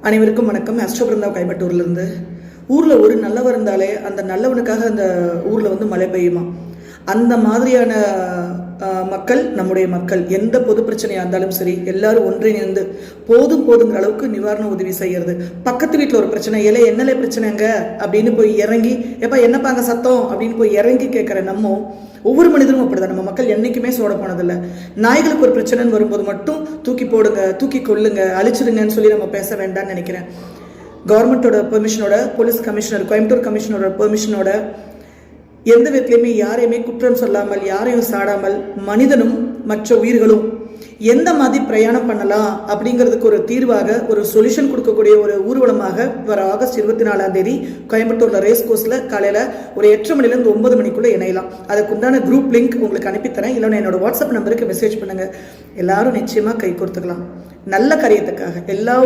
அனைவருக்கும் வணக்கம். அஸ்ட்ரோ பிருந்தா கைப்பட்டூர்லேருந்து ஊரில் ஒரு நல்லவர் இருந்தாலே அந்த நல்லவனுக்காக அந்த ஊரில் வந்து மழை பெய்யுமா? அந்த மாதிரியான மக்கள் நம்முடைய மக்கள் எந்த பொது பிரச்சனையாக இருந்தாலும் சரி எல்லாரும் ஒன்றிணைந்து போதும் போதுங்கிற அளவுக்கு நிவாரண உதவி செய்கிறது பக்கத்து வீட்டில் ஒரு பிரச்சனை இல்லை என்னலே பிரச்சனைங்க? அப்படின்னு போய் இறங்கி எப்போ என்னப்பாங்க சத்தம்? அப்படின்னு போய் இறங்கி கேட்குற நம்ம ஒவ்வொரு மனிதரும் அப்படிதான். நம்ம மக்கள் என்றைக்குமே சோட போனதில்லை. நாய்களுக்கு ஒரு பிரச்சனைன்னு வரும்போது மட்டும் தூக்கி போடுங்க தூக்கி கொள்ளுங்க அழிச்சிடுங்கன்னு சொல்லி நம்ம பேச வேண்டாம்னு நினைக்கிறேன். கவர்மெண்ட்டோட பெர்மிஷனோட போலீஸ் கமிஷனர் கோயம்புத்தூர் கமிஷனரோட பெர்மிஷனோட எந்த விதத்திலையுமே யாரையுமே குற்றம் சொல்லாமல் யாரையும் சாடாமல் மனிதனும் மற்ற உயிர்களும் எந்த மாதிரி பிரயாணம் பண்ணலாம் அப்படிங்கிறதுக்கு ஒரு தீர்வாக ஒரு சொல்யூஷன் கொடுக்கக்கூடிய ஒரு ஊர்வலமாக வர ஆகஸ்ட் இருபத்தி நாலாம் தேதி கோயம்புத்தூர்ல ரேஸ் கோர்ஸ்ல காலையில ஒரு எட்டு மணிலேருந்து ஒன்பது மணிக்குள்ள இணையலாம். அதுக்கு உண்டான குரூப் லிங்க் உங்களுக்கு அனுப்பித்தரேன் இல்லைன்னா என்னோட வாட்ஸ்அப் நம்பருக்கு மெசேஜ் பண்ணுங்க. எல்லாரும் நிச்சயமா கை கொடுத்துக்கலாம். நல்ல காரியத்துக்காக. எல்லா